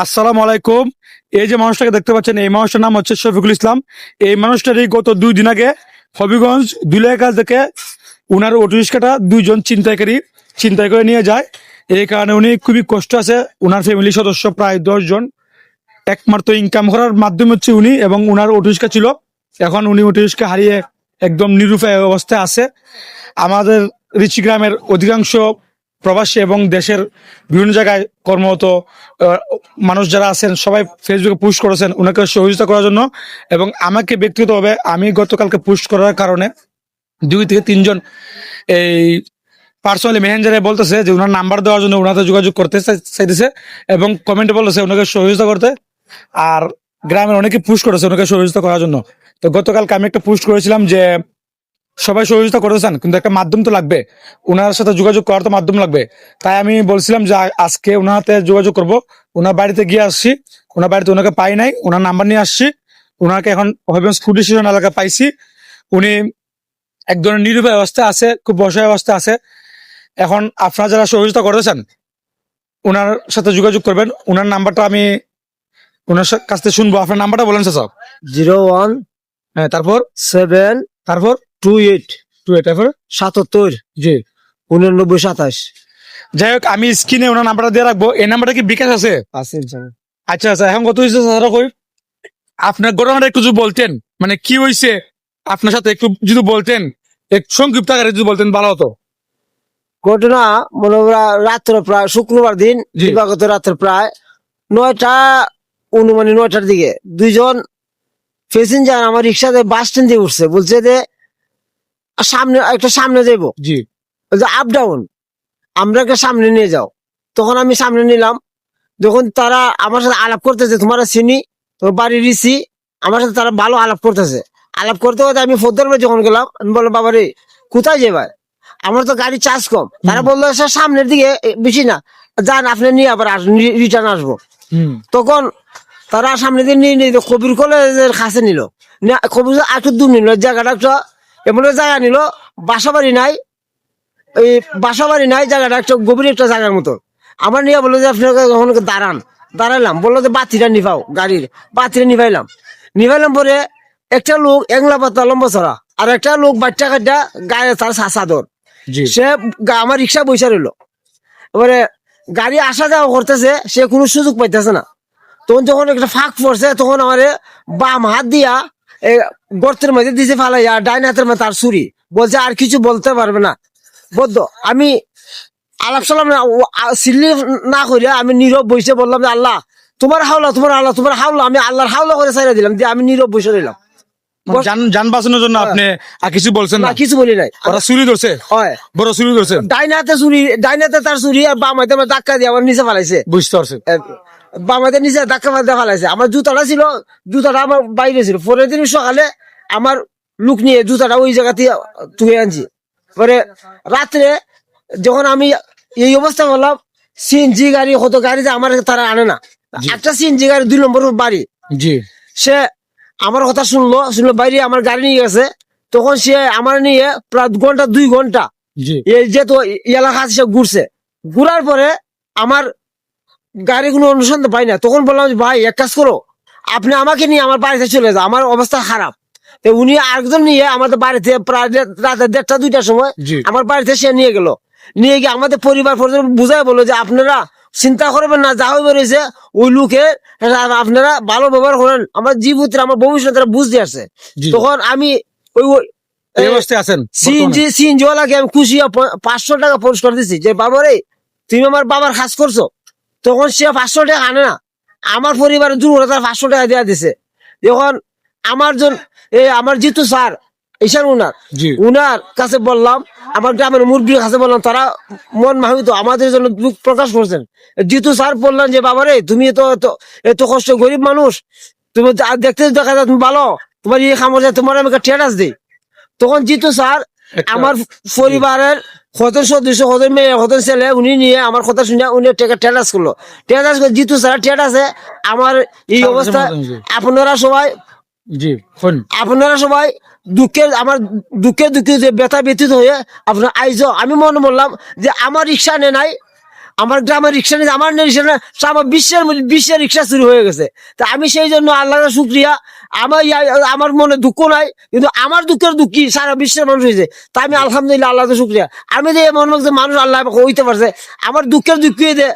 আসসালামু আলাইকুম। এই যে মানুষটাকে দেখতে পাচ্ছেন, এই মানুষটার নাম হচ্ছে শফিকুল ইসলাম। এই মানুষটারই গত দুই দিন আগে হবিগঞ্জ দুলিয়াকাল থেকে উনার অটো রিক্সাটা দুইজন ছিনতাইকারী ছিনতাই করে নিয়ে যায়। এই কারণে উনি খুবই কষ্ট আছে, উনার ফ্যামিলির সদস্য প্রায় দশজন। একমাত্র ইনকাম করার মাধ্যম হচ্ছে উনি এবং উনার অটো রিক্সা ছিল। এখন উনি অটো রিক্সা হারিয়ে একদম নিরুপায় অবস্থায় আছে। আমাদের রিচি গ্রামের অধিকাংশ প্রবাসী এবং দেশের বিভিন্ন জায়গায় কর্মরত মানুষ যারা আছেন, সবাই ফেসবুকে পোস্ট করেছেন ওনাকে সহযোগিতা করার জন্য এবং আমাকে ব্যক্তিগতভাবে আমি গতকালকে পোস্ট করার কারণে দুই থেকে তিনজন এই পার্সোনালি মেসেঞ্জারে বলতেছে যে ওনার নাম্বার দেওয়ার জন্য ওনাদের যোগাযোগ করতে চাইতেছে এবং কমেন্টে বলতেছে ওনাকে সহযোগিতা করতে। আর গ্রামের অনেকে পুশ করেছে ওনাকে সহযোগিতা করার জন্য। তো গতকালকে আমি একটা পোস্ট করেছিলাম যে সবাই সহযোগিতা করতে চান কিন্তু একটা মাধ্যম তো লাগবে। ওনার সাথে যোগাযোগ করার তো মাধ্যম লাগবে। তাই আমি বলছিলাম যে আজকে ওনার হাতে যোগাযোগ করব। ওনার বাড়িতে গিয়ে আসছি। ওনার বাড়িতে ওনাকে পাই নাই। ওনার নাম্বার নিয়ে আসছি। ওনাকে এখন হবিগঞ্জ ফুড স্টেশন এলাকায় পাইছি। উনি এক ধরনের নিরুপায় অবস্থায় আছে খুব বসায় অবস্থায় আছে। এখন আপনারা যারা সহযোগিতা করতে চান ওনার সাথে যোগাযোগ করবেন। ওনার নাম্বারটা আমি ওনার কাছ থেকে শুনব। আপনার নাম্বারটা বলেন স্যার। জিরো ওয়ান হ্যাঁ তারপর? সেভেন তারপর? Two eight. টু তারপর? সাতাত্তর। জি। উননব্বই সাতাশ। যাই হোক আমি স্ক্রিনে ওনার নাম্বারটা দিয়ে রাখব। এই নাম্বারটা কি বিকাশ আছে? আছে আচ্ছা আচ্ছা এখন কত হয়েছে স্যার কই আপনার ঘটনাটা একটু যদি বলতেন মানে কি হয়েছে আপনার সাথে একটু যদি বলতেন এক সংক্ষিপ্ত আকারে যদি বলতেন ভালো হতো। ঘটনা মনে করা রাত্র প্রায় শুক্রবার দিন। দিবাগত রাত্র প্রায় নয়টা অনুমানিক নয়টার দিকে দুইজন প্যাসেঞ্জার আমার রিক্সাতে বাস স্ট্যান্ড দিয়ে উঠছে। বলছে যে সামনে একটা সামনে যাইবো। জি। আপ ডাউন আমরা সামনে নিয়ে যাও। তখন আমি সামনে নিলাম। যখন তারা আমার সাথে আলাপ করতেছে তোমার চিনি তোমার বাড়ি রিসি আমার সাথে তারা ভালো আলাপ করতেছে। আলাপ করতে করতে আমি ফোদ্দার যখন গেলাম আমি বললাম বাবা রে কোথায় যাবার আমার তো গাড়ি চার্জ কম। তারা বলল স্যার সামনের দিকে বেশি না। যান আপনি নিয়ে আবার রিটার্ন আসব। তখন তারা সামনে দিয়ে নিয়ে নিয়ে কবির কলেজের কাছে নিল। কবির একটু দূর নিল জায়গাটা একটা এমন জায়গা নিল বাসা বাড়ি নাই এই বাসা বাড়ি নাই জায়গাটা একটা গভীর একটা জায়গার মতো। আমার নিয়ে বলল যে আপনাকে ওখানে দাঁড়ান? দাঁড়াইলাম বলল যে বাতিটা নিভাও গাড়ির বাতিটা নিভাইলাম। নিভাইলাম পরে একটা লোক একলা পাতা লম্বা ছড়া আর একটা লোক বাচ্চা কাচ্চা গায়ে তার জি। সে আমার রিক্সা বৈশা রইল। এবারে গাড়ি আসা যাওয়া করতেছে সে কোনো সুযোগ পাইতেছে না। তখন যখন একটা ফাঁক পড়ছে তখন আমার বাম হাত দিয়া গর্তের মধ্যে দিছে ফালাইয়া ডাইন হাতের মধ্যে তার ছুরি। বলছে আর কিছু বলতে পারবে না। বদ্ধ আমি আলাপ সালাম সিল্লি না করে আমি নীরব বসে বললাম যে আল্লাহ তোমার হাওলা তোমার আল্লাহ তোমার হাওলা আমি আল্লাহর হাওলা করে ছাইড়া দিলাম দিয়ে আমি নীরব বসে রইলাম। মানে যান যান বাঁচানোর জন্য আপনি আর কিছু বলছেন না? না কিছু বলি নাই। ওরা চুরি ধরছে? হয়। বড় চুরি ধরছে? ডাইন হাতে চুরি ডাইন হাতে তার চুরি আর বাম হাতে ধাক্কা দিয়ে আমার নিচে ফেলাইছে। বুঝতে পারছেন হাতে নিচে ধাক্কা মারতে ফেলাইছে। আমার জুতাটা ছিল জুতাটা আমার বাইরে ছিল। পরের দিন সকালে আমার লুক নিয়ে জুতাটা ওই জায়গা থেকে তুলে আনছি। পরে রাত্রে যখন আমি এই অবস্থা করলাম সিএনজি গাড়ি কত গাড়িতে আমার তারা আনে না। একটা সিএনজি গাড়ি দুই নম্বর বাড়ি। জি। সে আমার কথা শুনলো শুনলো বাইরে আমার গাড়ি নিয়ে গেছে। তখন সে আমার নিয়ে প্রায় ঘণ্টা দুই ঘণ্টা এই যেহেতু এলাকা আছে সে ঘুরছে। ঘুরার পরে আমার গাড়ি কোনো অনুসন্ধান পাই না। তখন বললাম যে, ভাই এক কাজ করো। আপনি আমাকে নিয়ে আমার বাড়িতে চলে যাও। আমার অবস্থা খারাপ। তো উনি আরেকজন নিয়ে আমাদের বাড়িতে প্রায় রাতে দেড়টা দুইটার সময় আমার বাড়িতে সে নিয়ে গেল। নিয়ে গিয়ে আমাদের পরিবার পরিজন বুঝাই বলল যে আপনারা চিন্তা করবেন না যা হয়ে বেরিয়েছে ওই লোকে আপনারা ভালো ব্যবহার করেন। আমার জীবুত্র আমার ভবিষ্যৎ বুঝতে আসছে। তখন আমি ওই আছেন সিএনজি সিএনজি ওয়ালাকে আমি খুশি পাঁচশো টাকা পুরস্কার দিছি। যে বাবা রে তুমি আমার বাবার কাজ করছ। তখন সে পাঁচশো টাকা আনে না। আমার পরিবারের দুর্বলতা পাঁচশো টাকা দেওয়া দিছে। যখন আমার জন এই আমার জিতু স্যার ঈশান উনার উনার কাছে বললাম আমার গ্রামের মুরব্বীর কাছে বললাম তারা মন মাহিত আমাদের জন্য দুঃখ প্রকাশ করছেন। জিতু স্যার বললেন যে বাবা রে তুমি তো এত- এত কষ্ট গরিব মানুষ। তুমি দেখতে দেখা যায় তুমি ভালো। তোমার ইয়ে খামর যায় তোমার আমি একটা টেটাস দিই তখন জিতু স্যার আমার পরিবারের কত সদস্য হতের মেয়ে হতের ছেলে উনি নিয়ে আমার কথা শুনে উনি টেকা করল। করে জিতু স্যার আমার এই অবস্থা। আপনারা সবাই জি আপনারা সবাই দুঃখের আমার দুঃখে দুঃখে যে ব্যথা ব্যথিত হয়ে আপনার আইজ। আমি মনে বললাম যে আমার রিক্সা নে নাই আমার গ্রামের রিক্সা নিয়ে আমার রিক্সা না আমার বিশ্বের বিশ্বের রিক্সা শুরু হয়ে গেছে। তা আমি সেই জন্য আল্লাহর শুক্রিয়া। আমার আমার মনে দুঃখ নাই কিন্তু আমার দুঃখের দুঃখী সারা বিশ্বের মানুষ হয়েছে। তা আমি আলহামদুলিল্লাহ আল্লাহ শুক্রিয়া। আমি যে মনে মধ্যে মানুষ আল্লাহ হইতে পারছে আমার দুঃখের দুঃখী দে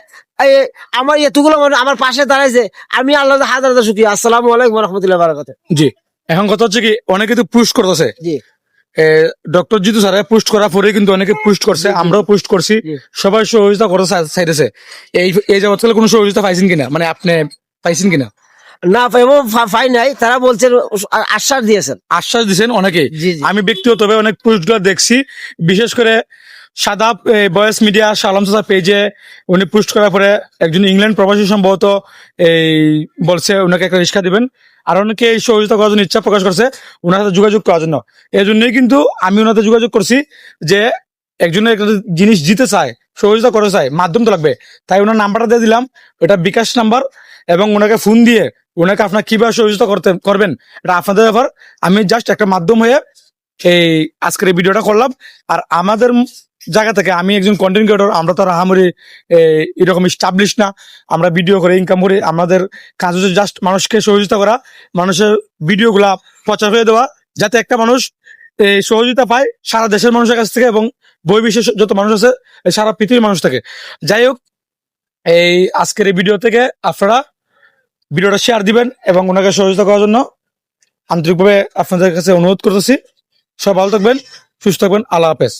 আমার এতগুলো মানুষ আমার পাশে দাঁড়াইছে আমি আল্লাহ হাজার হাজার শুক্রিয়া। আসসালামু আলাইকুম রহমতুল্লাহ বারাকাত জি। এখন কথা হচ্ছে কি অনেকে তো পুশ করতেছে। জি। ডক্টর জিতু স্যার পোস্ট করার পরে কিন্তু অনেকে পোস্ট করছে আমরাও পোস্ট করছি। সবাই সহযোগিতা করতে চাইতেছে। এই এই জগৎ কালে কোনো সহযোগিতা পাইছেন কিনা? মানে আপনি পাইছেন কিনা? না পাইব ফাই নাই। তারা বলছেন আশ্বাস দিয়েছেন। আশ্বাস দিয়েছেন অনেকে আমি ব্যক্তিগতভাবে অনেক পোস্টগুলো দেখছি। বিশেষ করে সাদা বয়েস মিডিয়া, সালাম সাদা পেজে উনি পোস্ট করার পরে একজন ইংল্যান্ড প্রবাসী সম্ভবত, এই, বলছে ওনাকে একটা রিক্সা দিবেন। আর অনেকে এই সহযোগিতা করার জন্য ইচ্ছা প্রকাশ করছে ওনার সাথে যোগাযোগ করার জন্য। এই জন্যই কিন্তু আমি সাথে যোগাযোগ করছি যে একজনের একটা জিনিস দিতে চায়, সহযোগিতা করে চায়, মাধ্যম তো লাগবে। তাই ওনার নাম্বারটা দিয়ে দিলাম এটা বিকাশ নাম্বার এবং ওনাকে ফোন দিয়ে ওনাকে আপনার কীভাবে সহযোগিতা করতে, করবেন, এটা আপনাদের ব্যাপার। আমি জাস্ট একটা মাধ্যম হয়ে এই আজকের এই ভিডিওটা করলাম। আর আমাদের জায়গা থেকে আমি একজন কন্টেন্ট ক্রিয়েটর আমরা তো আর আহামরি এরকম স্টাবলিশ না। আমরা ভিডিও করে ইনকাম করি আমাদের কাজ হচ্ছে জাস্ট মানুষকে সহযোগিতা করা, মানুষের ভিডিওগুলা প্রচার হয়ে দেওয়া, যাতে একটা মানুষ সহযোগিতা পায় সারা দেশের মানুষের কাছ থেকে এবং বিশেষ যত মানুষ আছে সারা পৃথিবীর মানুষ থেকে। যাই হোক, এই আজকের এই ভিডিও থেকে আপনারা ভিডিওটা শেয়ার দিবেন এবং ওনাকে সহযোগিতা করার জন্য আন্তরিকভাবে আপনাদের কাছে অনুরোধ করতেছি। সব ভালো থাকবেন, সুস্থ থাকবেন, আল্লাহ হাফেজ।